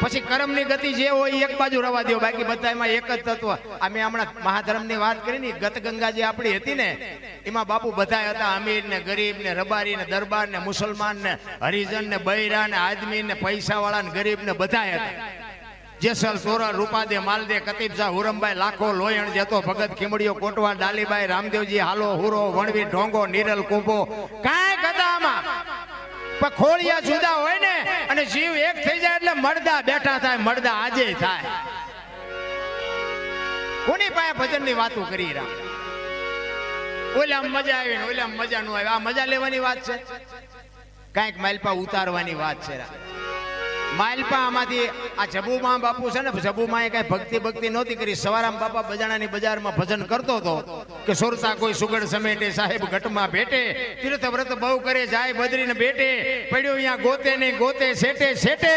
પછી કર્મની ગતિ જે હોય એક બાજુ રવા દો બાકી બધા એમાં એક જ તત્વ. અમે હમણાં મહાધર્મની વાત કરી ને ગત ગંગા જે આપણી હતી ને, એમાં બાપુ બધા હતા અમીર ને ગરીબ ને રબારી ને દરબાર ને મુસલમાન ને હરિજન ને બૈરા ને આદમી ને પૈસા વાળા ને ગરીબ ને બધા હતા. જેસલ સોરા રૂપાદે, માલદે, કતીબજા, હુરમભાઈ, લાખો, લોયણ જતો ભગત ખીમડીઓ કોટવા, ડાલીબાઈ, રામદેવજી, હાલો, હુરો, વણવી, ઢોંગો, નીરલ, કુંભો. ગદામાં પણ ખોળિયા જુદા હોય ને, અને જીવ એક થઈ જાય એટલે મળદા બેઠા થાય મળદા આજે થાય. કોની પાસે ભજનની વાતો કરી રામ ઓલા મજા આવી ને ઓલા મજા નું આવે. આ મજા લેવાની વાત છે? કાંઈક માલપા ઉતારવાની વાત છે રામ માલપા આમાંથી આ જબુમાં બાપુ છે ને, જબુમાં એ કઈ ભક્તિ ભક્તિ નહોતી કરી. સવારામ બાપા બજાણાની બજારમાં ભજન કરતો હતો કે સુરતા કોઈ સુગડ સમેટે, સાહેબ ઘટમાં ભેટે તીર્થ વ્રત બહુ કરે, જાય બદરીને ભેટે, પડ્યો અહીંયા ગોતે ને ગોતે સેટે સેટે